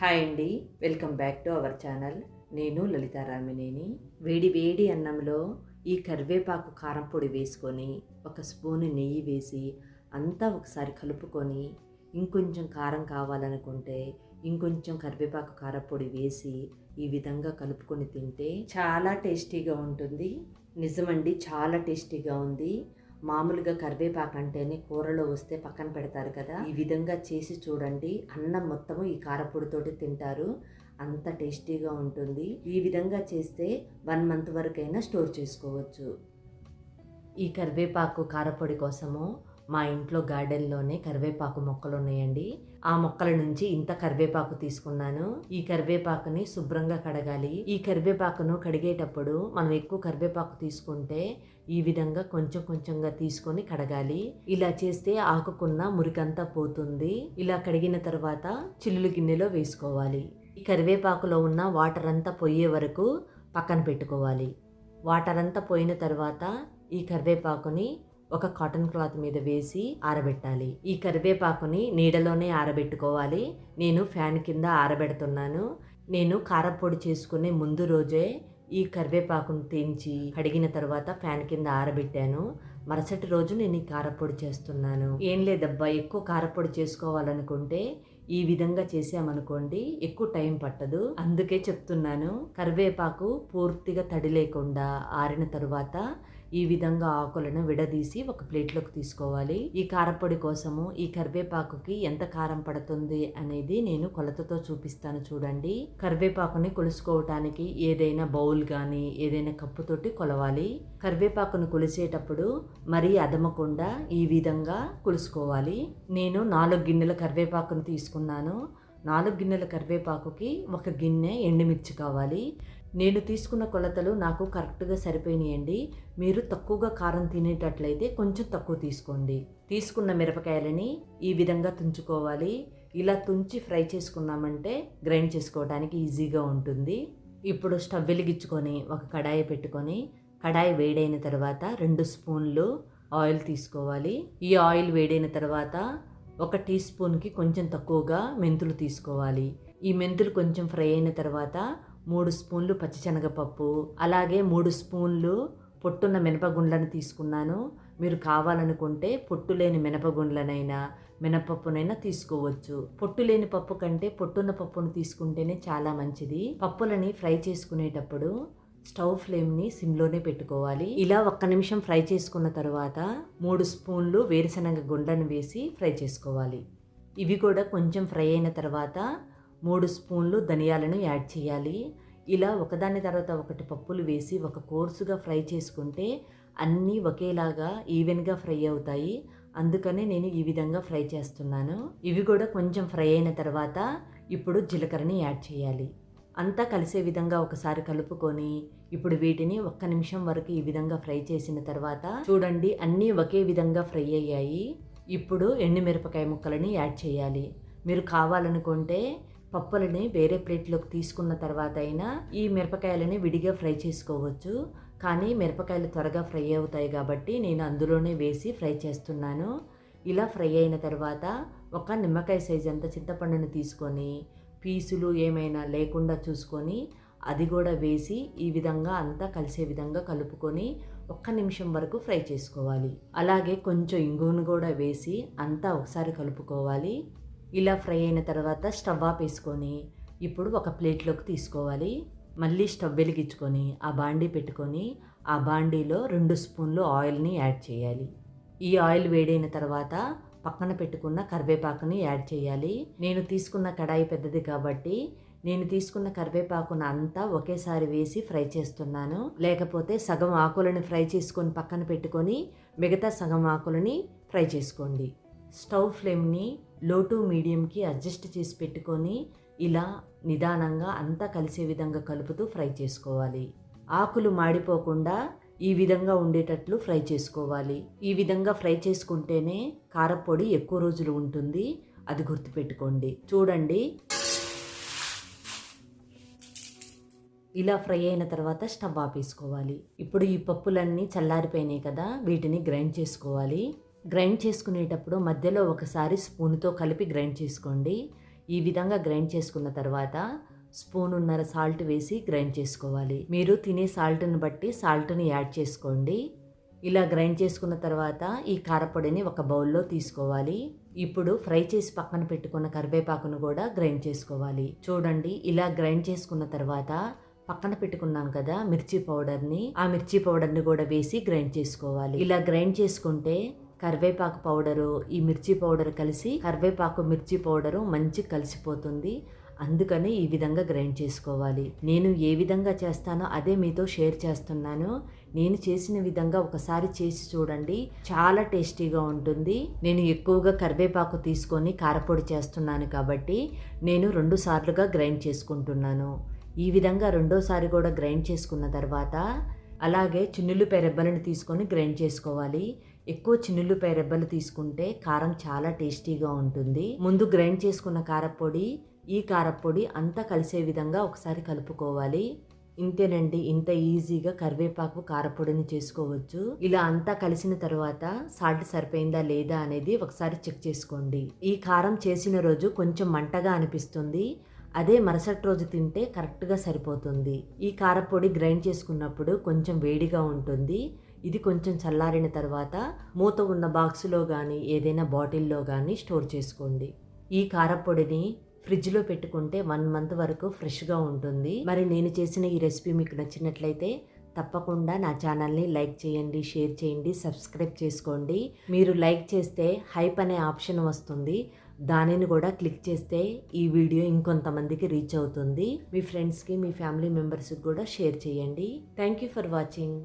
Hi అండి. Welcome back to our channel. నేను లలితారామినేని వేడి వేడి అన్నంలో ఈ కరివేపాకు కారం పొడి వేసుకొని ఒక స్పూన్ నెయ్యి వేసి అంతా ఒకసారి కలుపుకొని ఇంకొంచెం కారం కావాలనుకుంటే ఇంకొంచెం కరివేపాకు కారపొడి వేసి ఈ విధంగా కలుపుకొని తింటే చాలా టేస్టీగా ఉంటుంది. నిజమండి చాలా టేస్టీగా ఉంది. మామూలుగా కరివేపాకు అంటేనే కూరలో వస్తే పక్కన పెడతారు కదా. ఈ విధంగా చేసి చూడండి. అన్నం మొత్తము ఈ కారపొడితోటి తింటారు. అంత టేస్టీగా ఉంటుంది. ఈ విధంగా చేస్తే వన్ మంత్ వరకైనా స్టోర్ చేసుకోవచ్చు. ఈ కరివేపాకు కారపొడి కోసము మా ఇంట్లో గార్డెన్లోనే కరివేపాకు మొక్కలు ఉన్నాయండి ఆ మొక్కల నుంచి ఇంత కరివేపాకు తీసుకున్నాను. ఈ కరివేపాకుని శుభ్రంగా కడగాలి. ఈ కరివేపాకును కడిగేటప్పుడు మనం ఎక్కువ కరివేపాకు తీసుకుంటే ఈ విధంగా కొంచెం కొంచెంగా తీసుకొని కడగాలి. ఇలా చేస్తే ఆకుకున్న మురికంతా పోతుంది. ఇలా కడిగిన తర్వాత చిల్లులు గిన్నెలో వేసుకోవాలి. ఈ కరివేపాకులో ఉన్న వాటర్ అంతా పోయే వరకు పక్కన పెట్టుకోవాలి. వాటర్ అంతా పోయిన తర్వాత ఈ కరివేపాకుని ఒక కాటన్ క్లాత్ మీద వేసి ఆరబెట్టాలి. ఈ కరివేపాకుని నీడలోనే ఆరబెట్టుకోవాలి. నేను ఫ్యాన్ కింద ఆరబెడుతున్నాను. నేను కారపొడి చేసుకునే ముందు రోజే ఈ కరివేపాకును తెంచి కడిగిన తర్వాత ఫ్యాన్ కింద ఆరబెట్టాను. మరుసటి రోజు నేను ఈ కారపొడి చేస్తున్నాను. ఏం లేదబ్బా ఎక్కువ కారపొడి చేసుకోవాలనుకుంటే ఈ విధంగా చేసామనుకోండి ఎక్కువ టైం పట్టదు. అందుకే చెప్తున్నాను కరివేపాకు పూర్తిగా తడి లేకుండా ఆరిన తరువాత ఈ విధంగా ఆకులను విడదీసి ఒక ప్లేట్లోకి తీసుకోవాలి. ఈ కారపొడి కోసము ఈ కరివేపాకుకి ఎంత కారం పడుతుంది అనేది నేను కొలతతో చూపిస్తాను చూడండి. కరివేపాకుని కొలుసుకోవటానికి ఏదైనా బౌల్ కానీ ఏదైనా కప్పుతోటి కొలవాలి. కరివేపాకును కొలిసేటప్పుడు మరీ అదమకుండా ఈ విధంగా కొలుసుకోవాలి. నేను నాలుగు గిన్నెల కరివేపాకును తీసుకున్నాను. నాలుగు గిన్నెల కరివేపాకుకి ఒక గిన్నె ఎండుమిర్చి కావాలి. నేను తీసుకున్న కొలతలు నాకు కరెక్ట్గా సరిపోయినాయండి. మీరు తక్కువగా కారం తినేటట్లయితే కొంచెం తక్కువ తీసుకోండి. తీసుకున్న మిరపకాయలని ఈ విధంగా తుంచుకోవాలి. ఇలా తుంచి ఫ్రై చేసుకున్నామంటే గ్రైండ్ చేసుకోవడానికి ఈజీగా ఉంటుంది. ఇప్పుడు స్టవ్ వెలిగించుకొని ఒక కడాయి పెట్టుకొని కడాయి వేడైన తర్వాత రెండు స్పూన్లు ఆయిల్ తీసుకోవాలి. ఈ ఆయిల్ వేడైన తర్వాత ఒక టీ స్పూన్కి కొంచెం తక్కువగా మెంతులు తీసుకోవాలి. ఈ మెంతులు కొంచెం ఫ్రై అయిన తర్వాత మూడు స్పూన్లు పచ్చిశనగపప్పు అలాగే మూడు స్పూన్లు పొట్టున్న మినపగుండ్లను తీసుకున్నాను. మీరు కావాలనుకుంటే పొట్టు లేని మినపగుండ్లనైనా మినపప్పునైనా తీసుకోవచ్చు. పొట్టు లేని పప్పు కంటే పొట్టున్న పప్పును తీసుకుంటేనే చాలా మంచిది. పప్పులని ఫ్రై చేసుకునేటప్పుడు స్టవ్ ఫ్లేమ్ని సిమ్లోనే పెట్టుకోవాలి. ఇలా ఒక్క నిమిషం ఫ్రై చేసుకున్న తర్వాత మూడు స్పూన్లు వేరుశనగ గుండ్లను వేసి ఫ్రై చేసుకోవాలి. ఇవి కూడా కొంచెం ఫ్రై అయిన తర్వాత మూడు స్పూన్లు ధనియాలను యాడ్ చేయాలి. ఇలా ఒకదాని తర్వాత ఒకటి పప్పులు వేసి ఒక కోర్సుగా ఫ్రై చేసుకుంటే అన్నీ ఒకేలాగా ఈవెన్గా ఫ్రై అవుతాయి. అందుకనే నేను ఈ విధంగా ఫ్రై చేస్తున్నాను. ఇవి కూడా కొంచెం ఫ్రై అయిన తర్వాత ఇప్పుడు జీలకర్రని యాడ్ చేయాలి. అంతా కలిసే విధంగా ఒకసారి కలుపుకొని ఇప్పుడు వీటిని ఒక్క నిమిషం వరకు ఈ విధంగా ఫ్రై చేసిన తర్వాత చూడండి అన్నీ ఒకే విధంగా ఫ్రై అయ్యాయి. ఇప్పుడు ఎండుమిరపకాయ ముక్కలని యాడ్ చేయాలి. మీరు కావాలనుకుంటే పప్పులని వేరే ప్లేట్లోకి తీసుకున్న తర్వాత అయినా ఈ మిరపకాయలని విడిగా ఫ్రై చేసుకోవచ్చు. కానీ మిరపకాయలు త్వరగా ఫ్రై అవుతాయి కాబట్టి నేను అందులోనే వేసి ఫ్రై చేస్తున్నాను. ఇలా ఫ్రై అయిన తర్వాత ఒక నిమ్మకాయ సైజ్ అంత చింతపండును తీసుకొని పీసులు ఏమైనా లేకుండా చూసుకొని అది కూడా వేసి ఈ విధంగా అంతా కలిసే విధంగా కలుపుకొని ఒక్క నిమిషం వరకు ఫ్రై చేసుకోవాలి. అలాగే కొంచెం ఇంగువను కూడా వేసి అంతా ఒకసారి కలుపుకోవాలి. ఇలా ఫ్రై అయిన తర్వాత స్టవ్ ఆఫ్ వేసుకొని ఇప్పుడు ఒక ప్లేట్లోకి తీసుకోవాలి. మళ్ళీ స్టవ్ వెలిగించుకొని ఆ బాండీ పెట్టుకొని ఆ బాండీలో రెండు స్పూన్లు ఆయిల్ని యాడ్ చేయాలి. ఈ ఆయిల్ వేడైన తర్వాత పక్కన పెట్టుకున్న కరివేపాకుని యాడ్ చేయాలి. నేను తీసుకున్న కడాయి పెద్దది కాబట్టి నేను తీసుకున్న కరివేపాకును అంతా ఒకేసారి వేసి ఫ్రై చేస్తున్నాను. లేకపోతే సగం ఆకులను ఫ్రై చేసుకొని పక్కన పెట్టుకొని మిగతా సగం ఆకులని ఫ్రై చేసుకోండి. స్టవ్ ఫ్లేమ్ని లో టు మీడియంకి అడ్జస్ట్ చేసి పెట్టుకొని ఇలా నిదానంగా అంతా కలిసే విధంగా కలుపుతూ ఫ్రై చేసుకోవాలి. ఆకులు మాడిపోకుండా ఈ విధంగా ఉండేటట్లు ఫ్రై చేసుకోవాలి. ఈ విధంగా ఫ్రై చేసుకుంటేనే కారపొడి ఎక్కువ రోజులు ఉంటుంది. అది గుర్తుపెట్టుకోండి. చూడండి. ఇలా ఫ్రై అయిన తర్వాత స్టవ్ ఆపేసుకోవాలి. ఇప్పుడు ఈ పప్పులన్నీ చల్లారిపోయినాయి కదా వీటిని గ్రైండ్ చేసుకోవాలి. గ్రైండ్ చేసుకునేటప్పుడు మధ్యలో ఒకసారి స్పూన్తో కలిపి గ్రైండ్ చేసుకోండి. ఈ విధంగా గ్రైండ్ చేసుకున్న తర్వాత స్పూన్ ఉన్నర సాల్ట్ వేసి గ్రైండ్ చేసుకోవాలి. మీరు తినే సాల్ట్ని బట్టి సాల్ట్ని యాడ్ చేసుకోండి. ఇలా గ్రైండ్ చేసుకున్న తర్వాత ఈ కారపొడిని ఒక బౌల్లో తీసుకోవాలి. ఇప్పుడు ఫ్రై చేసి పక్కన పెట్టుకున్న కరివేపాకును కూడా గ్రైండ్ చేసుకోవాలి. చూడండి ఇలా గ్రైండ్ చేసుకున్న తర్వాత పక్కన పెట్టుకున్నాం కదా మిర్చి పౌడర్ని. ఆ మిర్చి పౌడర్ని కూడా వేసి గ్రైండ్ చేసుకోవాలి. ఇలా గ్రైండ్ చేసుకుంటే కరివేపాకు పౌడరు ఈ మిర్చి పౌడర్ కలిసి కరివేపాకు మిర్చి పౌడరు మంచి కలిసిపోతుంది. అందుకని ఈ విధంగా గ్రైండ్ చేసుకోవాలి. నేను ఏ విధంగా చేస్తానో అదే మీతో షేర్ చేస్తున్నాను. నేను చేసిన విధంగా ఒకసారి చేసి చూడండి. చాలా టేస్టీగా ఉంటుంది. నేను ఎక్కువగా కరివేపాకు తీసుకొని కారపొడి చేస్తున్నాను కాబట్టి నేను రెండు సార్లుగా గ్రైండ్ చేసుకుంటున్నాను. ఈ విధంగా రెండోసారి కూడా గ్రైండ్ చేసుకున్న తర్వాత అలాగే చున్నులు పెరబ్బలను తీసుకొని గ్రైండ్ చేసుకోవాలి. ఎక్కువ చిన్నులపై రెబ్బలు తీసుకుంటే కారం చాలా టేస్టీగా ఉంటుంది. ముందు గ్రైండ్ చేసుకున్న కారపొడి ఈ కారపొడి అంతా కలిసే విధంగా ఒకసారి కలుపుకోవాలి. ఇంతేనండి ఇంత ఈజీగా కరివేపాకు కారపొడిని చేసుకోవచ్చు. ఇలా అంతా కలిసిన తర్వాత సాల్ట్ సరిపోయిందా లేదా అనేది ఒకసారి చెక్ చేసుకోండి. ఈ కారం చేసిన రోజు కొంచెం మంటగా అనిపిస్తుంది. అదే మరుసటి రోజు తింటే కరెక్ట్గా సరిపోతుంది. ఈ కారపొడి గ్రైండ్ చేసుకున్నప్పుడు కొంచెం వేడిగా ఉంటుంది. ఇది కొంచెం చల్లారిన తర్వాత మూత ఉన్న బాక్స్లో కానీ ఏదైనా బాటిల్లో కానీ స్టోర్ చేసుకోండి. ఈ కారపొడిని ఫ్రిడ్జ్లో పెట్టుకుంటే వన్ మంత్ వరకు ఫ్రెష్గా ఉంటుంది. మరి నేను చేసిన ఈ రెసిపీ మీకు నచ్చినట్లయితే తప్పకుండా నా ఛానల్ని లైక్ చేయండి షేర్ చేయండి సబ్స్క్రైబ్ చేసుకోండి. మీరు లైక్ చేస్తే హైప్ అనే ఆప్షన్ వస్తుంది. దానిని కూడా క్లిక్ చేస్తే ఈ వీడియో ఇంకొంతమందికి రీచ్ అవుతుంది. మీ ఫ్రెండ్స్కి మీ ఫ్యామిలీ మెంబర్స్కి కూడా షేర్ చేయండి. Thank you for watching.